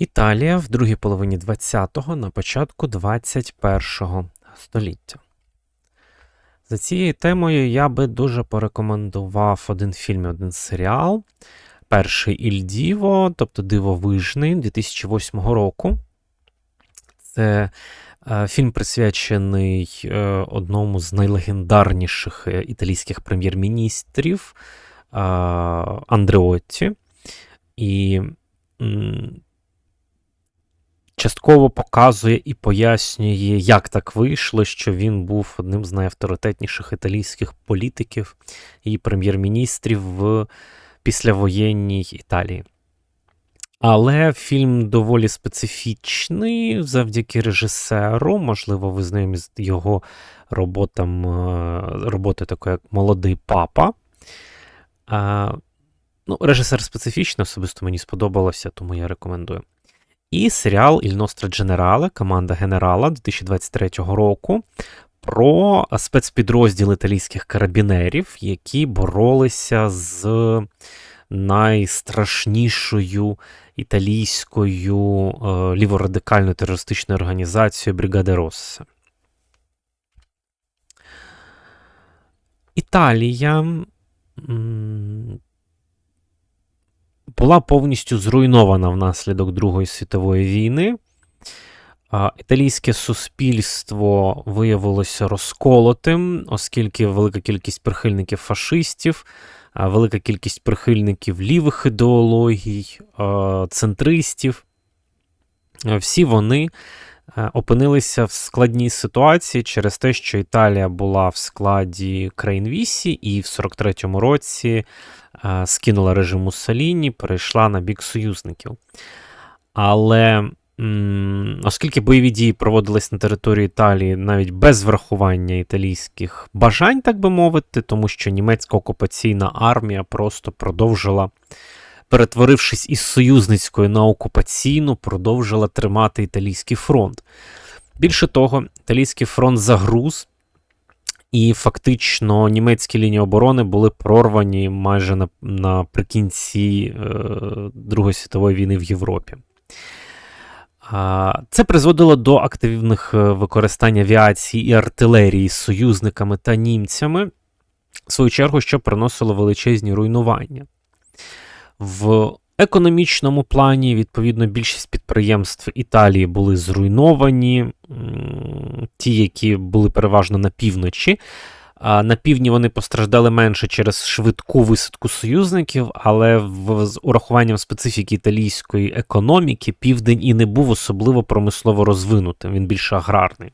Італія в другій половині 20-го, на початку 21-го століття. За цією темою я би дуже порекомендував один фільм і один серіал. Перший Іль Діво, тобто Дивовижний 2008 року. Це е, фільм присвячений е, одному з найлегендарніших е, італійських прем'єр-міністрів Андреотті. І частково показує і пояснює, як так вийшло, що він був одним з найавторитетніших італійських політиків і прем'єр-міністрів в післявоєнній Італії. Але фільм доволі специфічний завдяки режисеру. Можливо, ви знайомі з його роботам, е, роботою такою, як Молодий папа. А, ну, Режисер специфічний, особисто мені сподобалося, тому я рекомендую. І серіал «Il Nostro Generale» команда генерала 2023 року про спецпідрозділ італійських карабінерів, які боролися з найстрашнішою італійською е, ліворадикальною терористичною організацією Бригаде Росса. Італія була повністю зруйнована внаслідок Другої світової війни. Італійське суспільство виявилося розколотим, оскільки велика кількість прихильників фашистів, велика кількість прихильників лівих ідеологій, центристів. Всі вони опинилися в складній ситуації через те, що Італія була в складі країн Вісі, і в 43-му році е, скинула режим Муссоліні, перейшла на бік союзників. Але оскільки бойові дії проводились на території Італії навіть без врахування італійських бажань, так би мовити, тому що німецька окупаційна армія просто продовжила, перетворившись із союзницької на окупаційну, продовжила тримати італійський фронт. Більше того, італійський фронт загруз. І фактично німецькі лінії оборони були прорвані майже на, наприкінці е, Другої світової війни в Європі. Це призводило до активних е, використань авіації і артилерії з союзниками та німцями, в свою чергу, що приносило величезні руйнування. В економічному плані, відповідно, більшість підприємств Італії були зруйновані, ті, які були переважно на півночі. На півдні вони постраждали менше через швидку висадку союзників, але в, з урахуванням специфіки італійської економіки південь і не був особливо промислово розвинутим, він більше аграрний.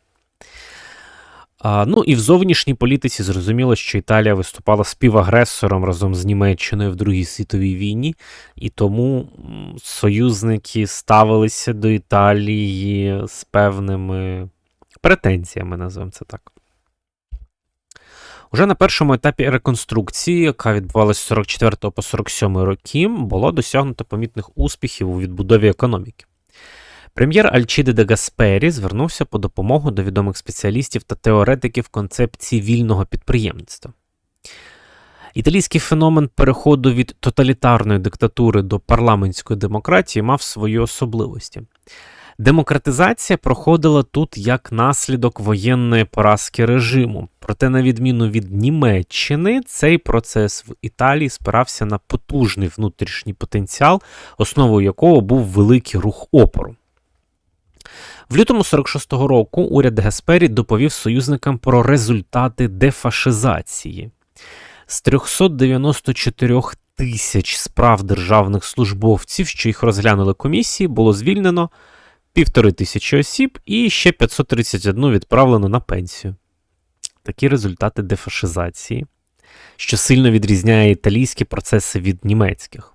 Ну і в зовнішній політиці зрозуміло, що Італія виступала співагресором разом з Німеччиною в Другій світовій війні, і тому союзники ставилися до Італії з певними претензіями, називаємо це так. Уже на першому етапі реконструкції, яка відбувалася з 44 по 47 роки, було досягнуто помітних успіхів у відбудові економіки. Прем'єр Альчіде де Гаспері звернувся по допомогу до відомих спеціалістів та теоретиків концепції вільного підприємництва. Італійський феномен переходу від тоталітарної диктатури до парламентської демократії мав свої особливості. Демократизація проходила тут як наслідок воєнної поразки режиму. Проте, на відміну від Німеччини, цей процес в Італії спирався на потужний внутрішній потенціал, основою якого був великий рух опору. В лютому 46-го року уряд Геспері доповів союзникам про результати дефашизації. З 394 тисяч справ державних службовців, що їх розглянули комісії, було звільнено півтори тисячі осіб і ще 531 відправлено на пенсію. Такі результати дефашизації, що сильно відрізняє італійські процеси від німецьких.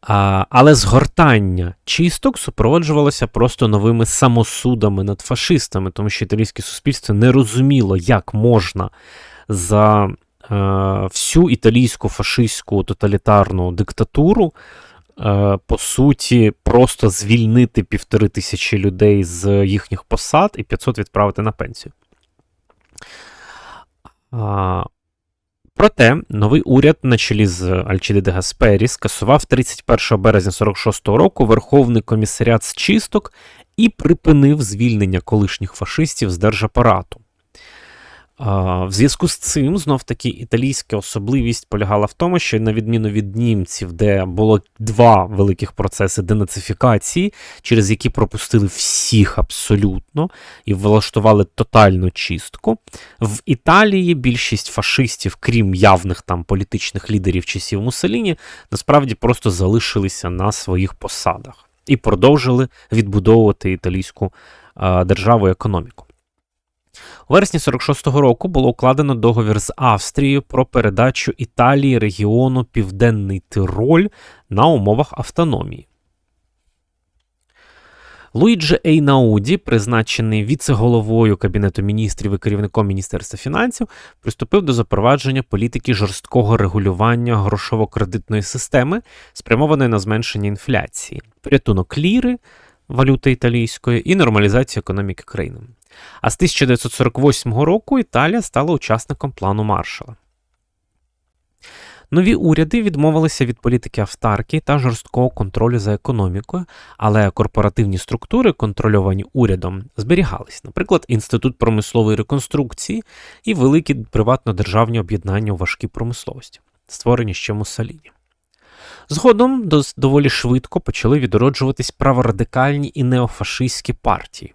Але згортання чисток супроводжувалося просто новими самосудами над фашистами, тому що італійське суспільство не розуміло, як можна за е, всю італійську фашистську тоталітарну диктатуру Е, по суті, просто звільнити півтори тисячі людей з їхніх посад і 500 відправити на пенсію. Проте новий уряд на чолі з Альчіди де Гаспері скасував 31 березня 46-го року Верховний комісаріат з чисток і припинив звільнення колишніх фашистів з держапарату. В зв'язку з цим знов таки італійська особливість полягала в тому, що на відміну від німців, де було два великих процеси денацифікації, через які пропустили всіх абсолютно і влаштували тотальну чистку. В Італії більшість фашистів, крім явних там політичних лідерів часів Муссоліні, насправді просто залишилися на своїх посадах і продовжили відбудовувати італійську державу і економіку. У вересні 46-го року було укладено договір з Австрією про передачу Італії регіону Південний Тироль на умовах автономії. Луїджі Ейнауді, призначений віце-головою Кабінету міністрів і керівником Міністерства фінансів, приступив до запровадження політики жорсткого регулювання грошово-кредитної системи, спрямованої на зменшення інфляції, порятунок ліри, валюти італійської і нормалізацію економіки країни. А з 1948 року Італія стала учасником плану Маршала. Нові уряди відмовилися від політики автарки та жорсткого контролю за економікою, але корпоративні структури, контрольовані урядом, зберігались, наприклад, Інститут промислової реконструкції і великі приватно-державні об'єднання у важкій промисловості, створені ще Муссоліні. Згодом доволі швидко почали відроджуватись праворадикальні і неофашистські партії.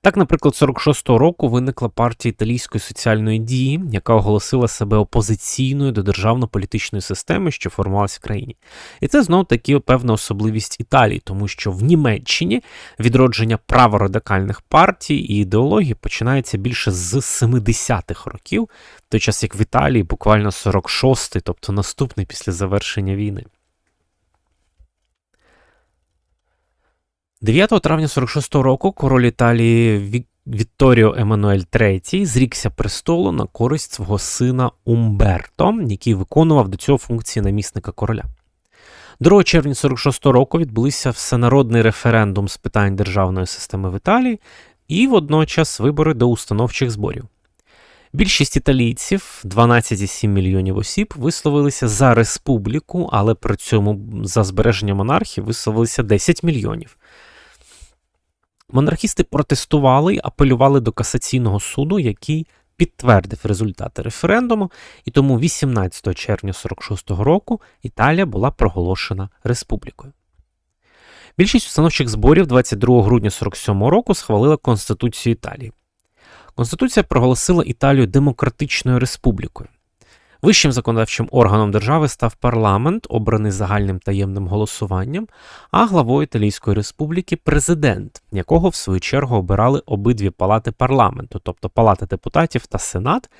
Так, наприклад, 46-го року виникла партія італійської соціальної дії, яка оголосила себе опозиційною до державно-політичної системи, що формувалася в країні. І це знов таки певна особливість Італії, тому що в Німеччині відродження праворадикальних партій і ідеологій починається більше з 70-х років, той час як в Італії буквально 46-й, тобто наступний після завершення війни. 9 травня 46-го року король Італії Вітторіо Еммануель III зрікся престолу на користь свого сина Умберто, який виконував до цього функції намісника короля. 2 червня 46-го року відбулися всенародний референдум з питань державної системи в Італії і водночас вибори до установчих зборів. Більшість італійців, 12,7 мільйонів осіб, висловилися за республіку, але при цьому за збереження монархії висловилися 10 мільйонів. Монархісти протестували і апелювали до касаційного суду, який підтвердив результати референдуму, і тому 18 червня 46-го року Італія була проголошена республікою. Більшість установчих зборів 22 грудня 47 року схвалила Конституцію Італії. Конституція проголосила Італію демократичною республікою. Вищим законодавчим органом держави став парламент, обраний загальним таємним голосуванням, а главою Італійської республіки президент, якого в свою чергу обирали обидві палати парламенту, тобто Палата депутатів та Сенат,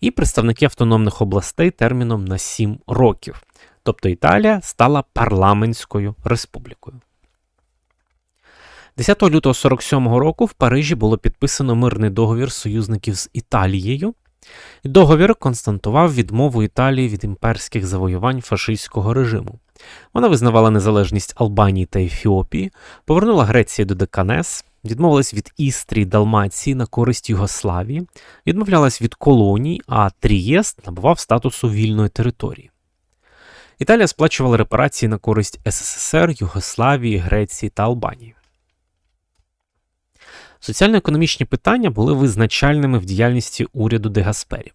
і представники автономних областей терміном на 7 років. Тобто Італія стала парламентською республікою. 10 лютого 47 року в Парижі було підписано мирний договір союзників з Італією. Договір константував відмову Італії від імперських завоювань фашистського режиму. Вона визнавала незалежність Албанії та Ефіопії, повернула Грецію до Деканес, відмовилась від Істрії Далмації на користь Югославії, відмовлялась від колоній, а Трієст набував статусу вільної території. Італія сплачувала репарації на користь СССР, Югославії, Греції та Албанії. Соціально-економічні питання були визначальними в діяльності уряду де Гаспері.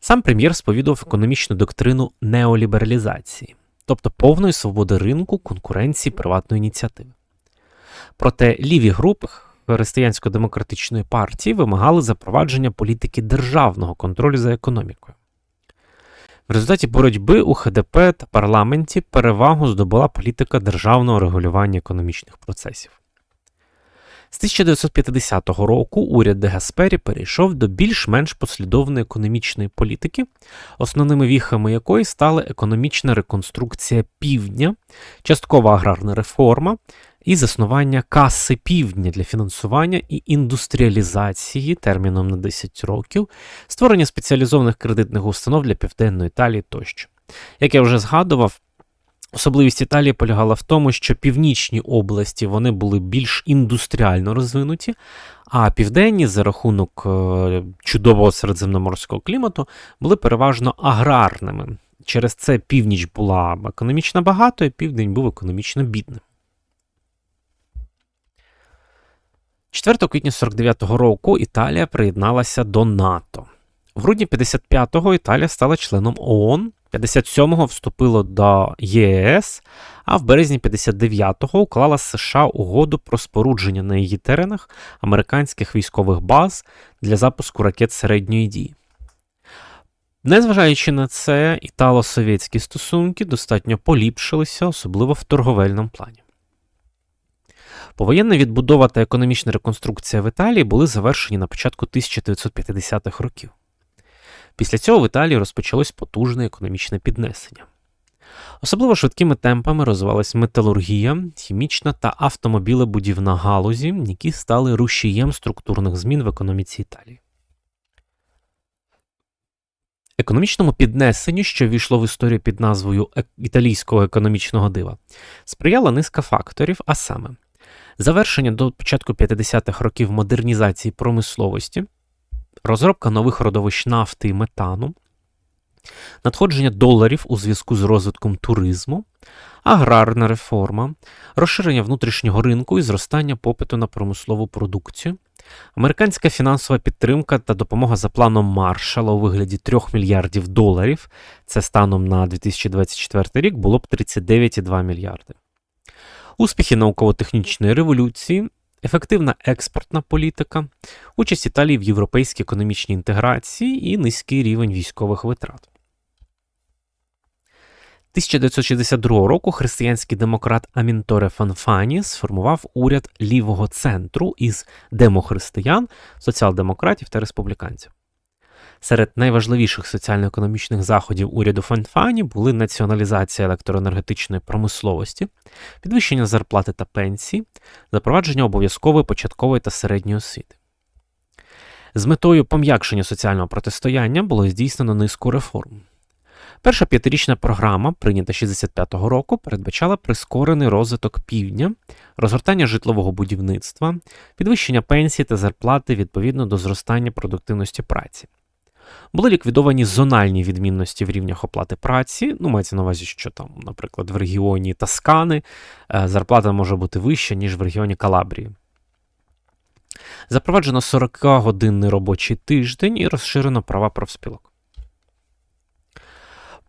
Сам прем'єр сповідував економічну доктрину неолібералізації, тобто повної свободи ринку, конкуренції приватної ініціативи. Проте ліві групи Християнсько-демократичної партії вимагали запровадження політики державного контролю за економікою. В результаті боротьби у ХДП та парламенті перевагу здобула політика державного регулювання економічних процесів. З 1950 року уряд де Гаспері перейшов до більш-менш послідовної економічної політики, основними віхами якої стали економічна реконструкція півдня, часткова аграрна реформа і заснування каси півдня для фінансування і індустріалізації терміном на 10 років, створення спеціалізованих кредитних установ для південної Італії тощо. Як я вже згадував, Особливість Італії полягала в тому, що північні області вони були більш індустріально розвинуті, А південні, за рахунок е, чудового середземноморського клімату, були переважно аграрними. Через це північ була економічно багатою, південь був економічно бідним. 4 квітня 49-го року Італія приєдналася до НАТО. В грудні 55-го Італія стала членом ООН, 57-го вступила до ЄС, а в березні 59-го уклала США угоду про спорудження на її теренах американських військових баз для запуску ракет середньої дії. Незважаючи на це, італо-совєтські стосунки достатньо поліпшилися, особливо в торговельному плані. Повоєнна відбудова та економічна реконструкція в Італії були завершені на початку 1950-х років. Після цього в Італії розпочалось потужне економічне піднесення. Особливо швидкими темпами розвивалась металургія, хімічна та автомобілебудівна галузі, які стали рушієм структурних змін в економіці Італії. Економічному піднесенню, що війшло в історію під назвою італійського економічного дива, сприяла низка факторів, а саме завершення до початку 50-х років модернізації промисловості, розробка нових родовищ нафти і метану, надходження доларів у зв'язку з розвитком туризму, аграрна реформа, розширення внутрішнього ринку і зростання попиту на промислову продукцію, американська фінансова підтримка та допомога за планом Маршала у вигляді 3 мільярдів доларів, це станом на 2024 рік було б 39,2 мільярди. Успіхи науково-технічної революції, ефективна експортна політика, участь Італії в європейській економічній інтеграції і низький рівень військових витрат. 1962 року християнський демократ Амінторе Фанфані сформував уряд лівого центру із демохристиян, соціал-демократів та республіканців. Серед найважливіших соціально-економічних заходів уряду Фанфані були націоналізація електроенергетичної промисловості, підвищення зарплати та пенсії, запровадження обов'язкової початкової та середньої освіти. З метою пом'якшення соціального протистояння було здійснено низку реформ. Перша п'ятирічна програма, прийнята 65-го року, передбачала прискорений розвиток півдня, розгортання житлового будівництва, підвищення пенсії та зарплати відповідно до зростання продуктивності праці. Були ліквідовані зональні відмінності в рівнях оплати праці. Ну, мається на увазі, що там, наприклад, в регіоні Тоскани е, зарплата може бути вища, ніж в регіоні Калабрії. Запроваджено 40-годинний робочий тиждень і розширено права профспілок.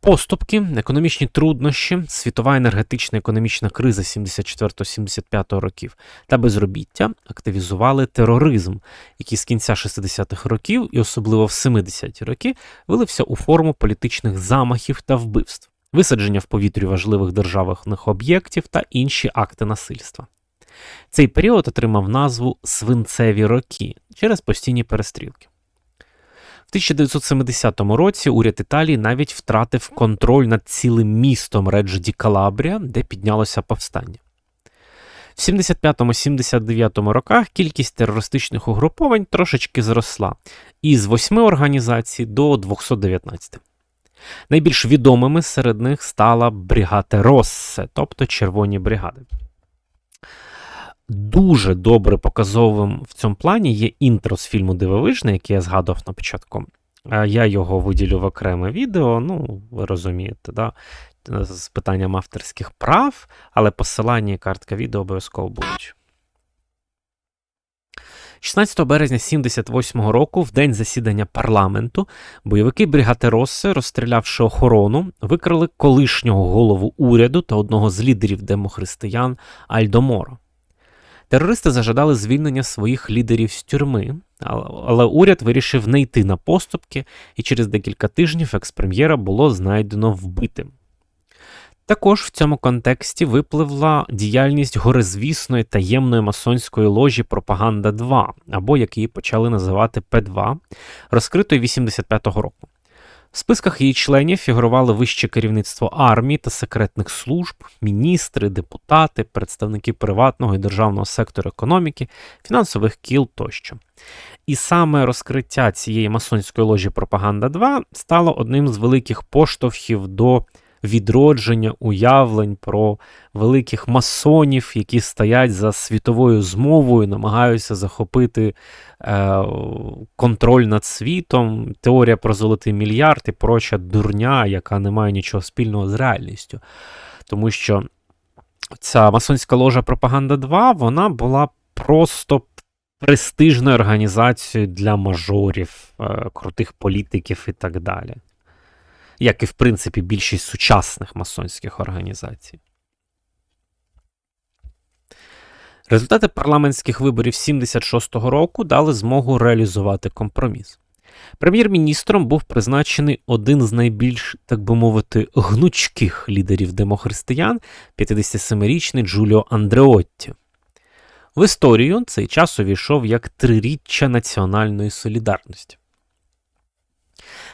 Поступки, економічні труднощі, світова енергетична економічна криза 74-75 років та безробіття активізували тероризм, який з кінця 60-х років і особливо в 70-ті роки вилився у форму політичних замахів та вбивств, висадження в повітрі важливих державних об'єктів та інші акти насильства. Цей період отримав назву Свинцеві роки через постійні перестрілки. В 1970 році уряд Італії навіть втратив контроль над цілим містом Реджо ді Калабрія, де піднялося повстання. В 75-79 роках кількість терористичних угруповань трошечки зросла із 8 організацій до 219. Найбільш відомими серед них стала бригада Россе, тобто Червоні бригади. Дуже добре показовим в цьому плані є інтро з фільму Дивовижний, який я згадував на початку. Я його виділю в окреме відео, ну, ви розумієте, да? з питанням авторських прав, але посилання і картка відео обов'язково будуть. 16 березня 78-го року, в день засідання парламенту, бойовики бригади Росси, розстрілявши охорону, викрали колишнього голову уряду та одного з лідерів демохристиян Альдо Моро. Терористи зажадали звільнення своїх лідерів з тюрми, але уряд вирішив не йти на поступки, і через декілька тижнів експрем'єра було знайдено вбитим. Також в цьому контексті випливла діяльність горизвісної таємної масонської ложі Пропаганда 2, або як її почали називати П2, розкритої 85-го року. В списках її членів фігурували вище керівництво армії та секретних служб, міністри, депутати, представники приватного і державного сектору економіки, фінансових кіл тощо. І саме розкриття цієї масонської ложі Пропаганда 2 стало одним з великих поштовхів до відродження уявлень про великих масонів, які стоять за світовою змовою, намагаються захопити е, контроль над світом, теорія про золотий мільярд і проча дурня, яка не має нічого спільного з реальністю. Тому що ця масонська ложа Пропаганда 2 вона була просто престижною організацією для мажорів, е, крутих політиків і так далі. Як і, в принципі, більшість сучасних масонських організацій. Результати парламентських виборів 76-го року дали змогу реалізувати компроміс. Прем'єр-міністром був призначений один з найбільш, так би мовити, гнучких лідерів демохристиян, 57-річний Джуліо Андреотті. В історію цей час увійшов як триріччя національної солідарності.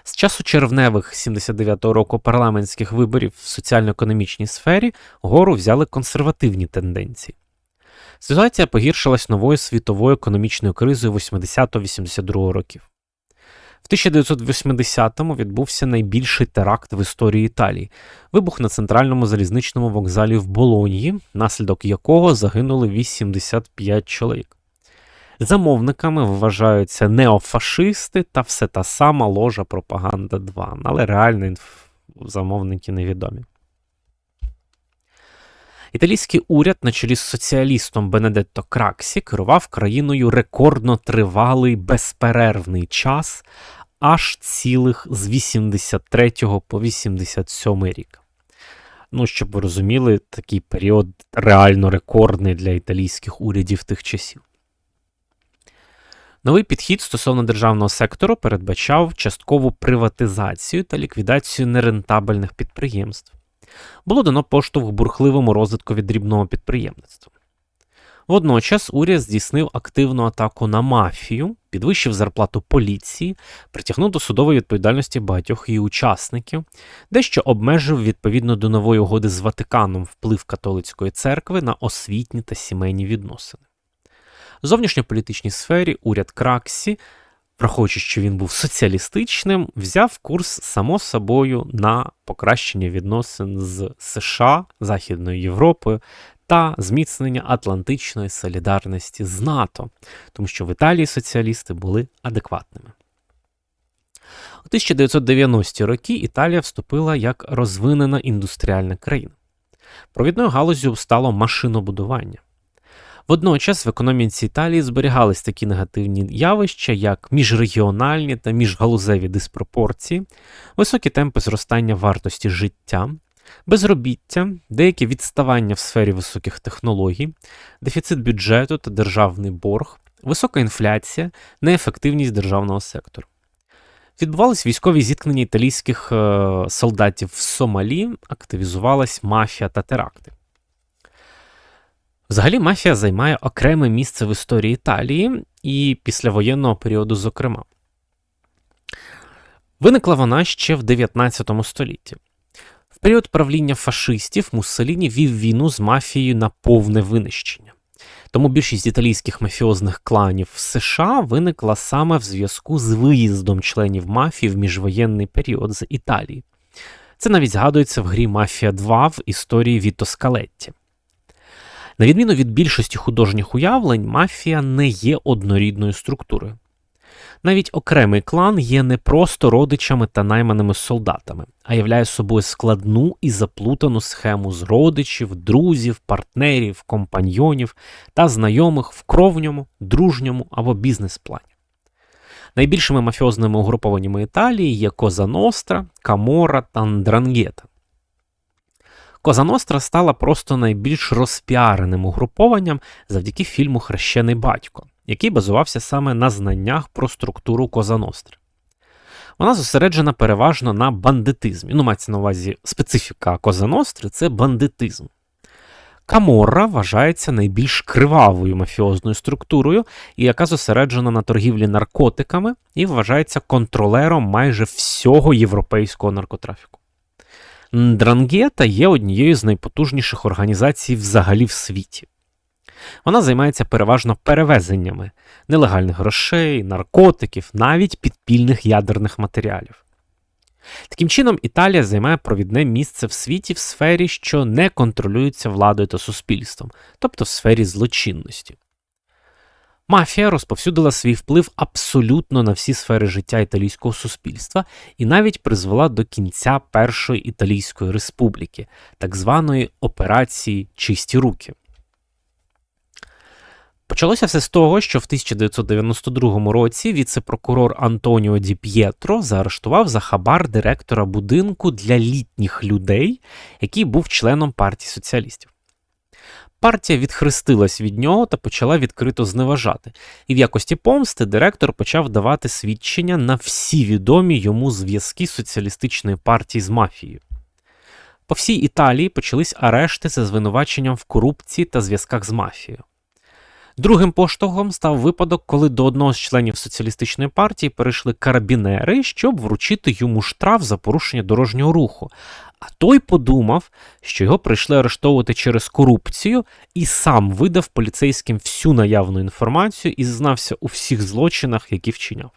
З часу червневих 79-го року парламентських виборів в соціально-економічній сфері гору взяли консервативні тенденції. Ситуація погіршилась новою світовою економічною кризою 80-82 років. В 1980-му відбувся найбільший теракт в історії Італії вибух на центральному залізничному вокзалі в Болонії, наслідок якого загинули 85 чоловік. Замовниками вважаються неофашисти та все та сама ложа Пропаганда 2, але реально замовники невідомі. Італійський уряд на чолі з соціалістом Бенедетто Краксі керував країною рекордно тривалий безперервний час, аж цілих з 83 по 87 рік. Ну, щоб ви розуміли, такий період реально рекордний для італійських урядів тих часів. Новий підхід стосовно державного сектору передбачав часткову приватизацію та ліквідацію нерентабельних підприємств. Було дано поштовх бурхливому розвитку від дрібного підприємництва. Водночас уряд здійснив активну атаку на мафію, підвищив зарплату поліції, притягнув до судової відповідальності багатьох її учасників, дещо обмежив відповідно до нової угоди з Ватиканом вплив католицької церкви на освітні та сімейні відносини. Зовнішньополітичній сфері уряд Краксі, враховуючи, що він був соціалістичним, взяв курс само собою на покращення відносин з США, Західною Європою та зміцнення Атлантичної солідарності з НАТО, тому що в Італії соціалісти були адекватними. У 1990-ті роки Італія вступила як розвинена індустріальна країна. Провідною галузю стало машинобудування. Водночас в економіці Італії зберігались такі негативні явища, як міжрегіональні та міжгалузеві диспропорції, високі темпи зростання вартості життя, безробіття, деяке відставання в сфері високих технологій, дефіцит бюджету та державний борг, висока інфляція, неефективність державного сектору. Відбувались військові зіткнення італійських е, солдатів в Сомалі, активізувалась мафія та теракти. Взагалі, мафія займає окреме місце в історії Італії і післявоєнного періоду, зокрема. Виникла вона ще в 19 столітті В період правління фашистів Муссоліні вів війну з мафією на повне винищення. Тому більшість італійських мафіозних кланів в США виникла саме в зв'язку з виїздом членів мафії в міжвоєнний період з Італії. Це навіть згадується в грі Мафія 2 в історії Віто Скалетті. На відміну від більшості художніх уявлень, мафія не є однорідною структурою. Навіть окремий клан є не просто родичами та найманими солдатами, а являє собою складну і заплутану схему з родичів, друзів, партнерів, компаньйонів та знайомих в кровньому, дружньому або бізнес-плані. Найбільшими мафіозними угрупованнями Італії є Коза Ностра, Камора та Ндрангета. Коза Ностра стала просто найбільш розпіареним угрупованням завдяки фільму Хрещений батько який базувався саме на знаннях про структуру Козаностри. Вона зосереджена переважно на бандитизмі. Ну, мається на увазі специфіка Козаностри це бандитизм. Каморра вважається найбільш кривавою мафіозною структурою, і яка зосереджена на торгівлі наркотиками і вважається контролером майже всього європейського наркотрафіку. Ндрангета є однією з найпотужніших організацій взагалі в світі. Вона займається переважно перевезеннями нелегальних грошей, наркотиків, навіть підпільних ядерних матеріалів. Таким чином, Італія займає провідне місце в світі в сфері, що не контролюється владою та суспільством, тобто в сфері злочинності. Мафія розповсюдила свій вплив абсолютно на всі сфери життя італійського суспільства і навіть призвела до кінця Першої Італійської республіки, так званої операції Чисті руки. Почалося все з того, що в 1992 році віце-прокурор Антоніо Ді П'єтро заарештував за хабар директора будинку для літніх людей, який був членом партії соціалістів. Партія відхрестилась від нього та почала відкрито зневажати, і в якості помсти директор почав давати свідчення на всі відомі йому зв'язки соціалістичної партії з мафією. По всій Італії почались арешти за звинуваченням в корупції та зв'язках з мафією. Другим поштовхом став випадок, коли до одного з членів соціалістичної партії перейшли карабінери, щоб вручити йому штраф за порушення дорожнього руху. А той подумав, що його прийшли арештовувати через корупцію, і сам видав поліцейським всю наявну інформацію і знався у всіх злочинах, які вчиняв.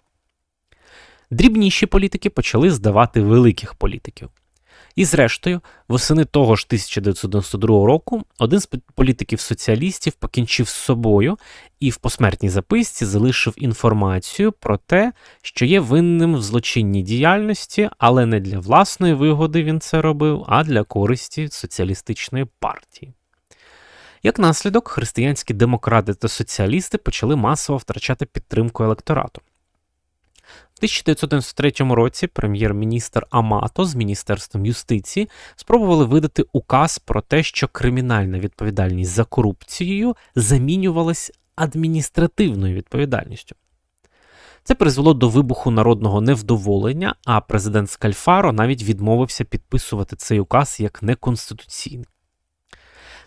Дрібніші політики почали здавати великих політиків. І зрештою, восени того ж 1992 року один з політиків соціалістів покінчив з собою і в посмертній записці залишив інформацію про те, що є винним в злочинній діяльності, але не для власної вигоди він це робив, а для користі соціалістичної партії. Як наслідок, християнські демократи та соціалісти почали масово втрачати підтримку електорату. В 1993 році прем'єр-міністр Амато з Міністерством юстиції спробували видати указ про те, що кримінальна відповідальність за корупцією замінювалась адміністративною відповідальністю. Це призвело до вибуху народного невдоволення, а президент Скальфаро навіть відмовився підписувати цей указ як неконституційний.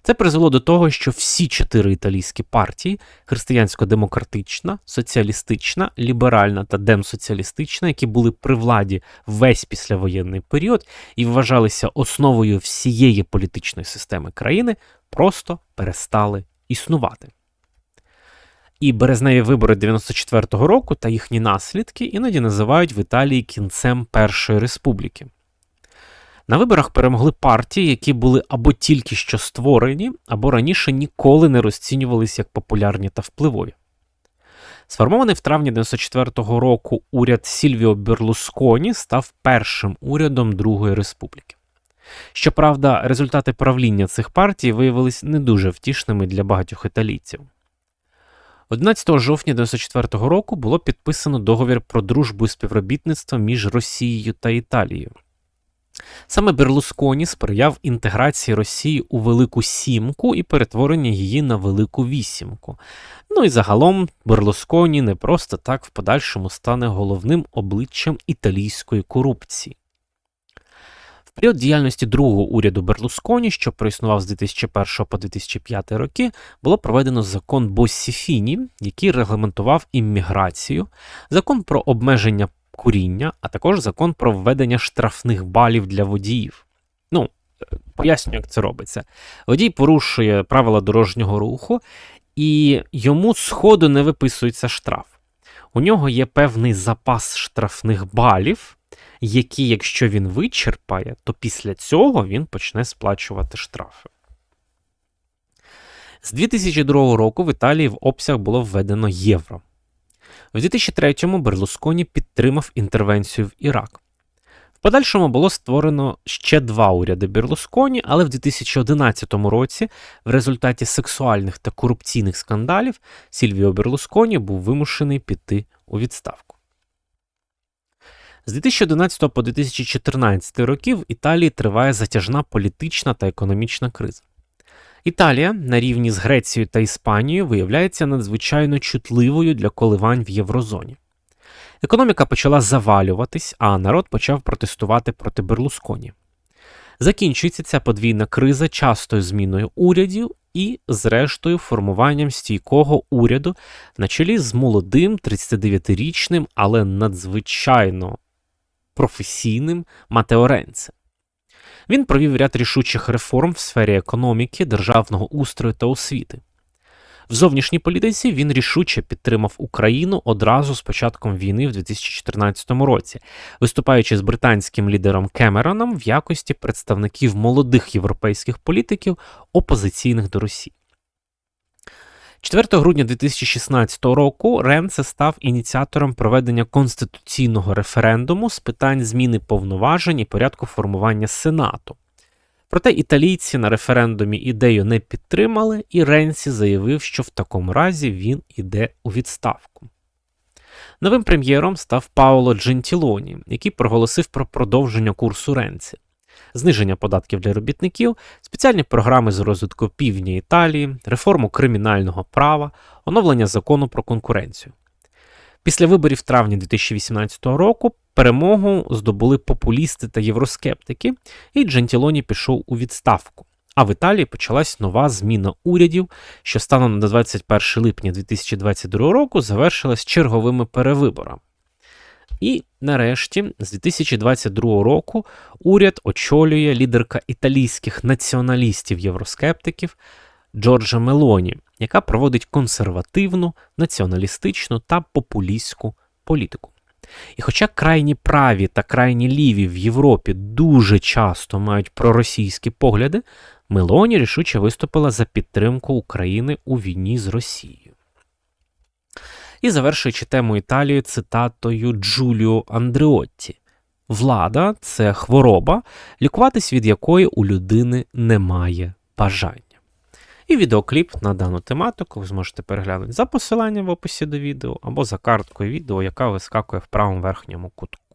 Це призвело до того, що всі чотири італійські партії християнсько-демократична, соціалістична, ліберальна та демсоціалістична, які були при владі весь післявоєнний період і вважалися основою всієї політичної системи країни, просто перестали існувати. І березневі вибори 94-го року та їхні наслідки іноді називають в Італії кінцем Першої республіки. На виборах перемогли партії, які були або тільки що створені, або раніше ніколи не розцінювалися як популярні та впливові. Сформований в травні 94-го року уряд Сільвіо Берлусконі став першим урядом Другої республіки. Щоправда, результати правління цих партій виявились не дуже втішними для багатьох італійців. 11 жовтня 94-го року було підписано договір про дружбу і співробітництво між Росією та Італією. Саме Берлусконі сприяв інтеграції Росії у Велику Сімку і перетворення її на Велику Вісімку. Ну і загалом Берлусконі не просто так в подальшому стане головним обличчям італійської корупції. В період діяльності другого уряду Берлусконі, що проіснував з 2001 по 2005 роки, було проведено закон Боссіфіні, який регламентував імміграцію, закон про обмеження куріння, а також закон про введення штрафних балів для водіїв. Ну, пояснюю, як це робиться. Водій порушує правила дорожнього руху, і йому з ходу не виписується штраф. У нього є певний запас штрафних балів, які, якщо він вичерпає, то після цього він почне сплачувати штрафи. З 2002 року в Італії в обсяг було введено євро. У 2003-му Берлусконі підтримав інтервенцію в Ірак. В подальшому було створено ще два уряди Берлусконі, але в 2011 році, в результаті сексуальних та корупційних скандалів, Сільвіо Берлусконі був вимушений піти у відставку. З 2011 по 2014 роки в Італії триває затяжна політична та економічна криза. Італія на рівні з Грецією та Іспанією виявляється надзвичайно чутливою для коливань в Єврозоні. Економіка почала завалюватись, а народ почав протестувати проти Берлусконі. Закінчується ця подвійна криза частою зміною урядів і, зрештою, формуванням стійкого уряду на чолі з молодим 39-річним, але надзвичайно професійним Матео Ренце. Він провів ряд рішучих реформ в сфері економіки, державного устрою та освіти. В зовнішній політиці він рішуче підтримав Україну одразу з початком війни в 2014 році, виступаючи з британським лідером Кемероном в якості представників молодих європейських політиків, опозиційних до Росії. 4 грудня 2016 року Ренце став ініціатором проведення конституційного референдуму з питань зміни повноважень і порядку формування Сенату. Проте італійці на референдумі ідею не підтримали, і Ренсі заявив, що в такому разі він іде у відставку. Новим прем'єром став Пауло Джентілоні, який проголосив про продовження курсу Ренці, зниження податків для робітників, спеціальні програми з розвитку півдня Італії, реформу кримінального права, оновлення закону про конкуренцію. Після виборів травня 2018 року перемогу здобули популісти та євроскептики, і Джентілоні пішов у відставку. А в Італії почалась нова зміна урядів, що станом на 21 липня 2022 року завершилась черговими перевиборами. І нарешті, з 2022 року, уряд очолює лідерка італійських націоналістів-євроскептиків Джорджа Мелоні, яка проводить консервативну, націоналістичну та популістську політику. І хоча крайні праві та крайні ліві в Європі дуже часто мають проросійські погляди, Мелоні рішуче виступила за підтримку України у війні з Росією. І завершуючи тему Італії цитатою Джуліо Андреотті. Влада це хвороба, лікуватись від якої у людини немає бажання. І відеокліп на дану тематику ви зможете переглянути за посиланням в описі до відео або за карткою відео, яка вискакує в правому верхньому кутку.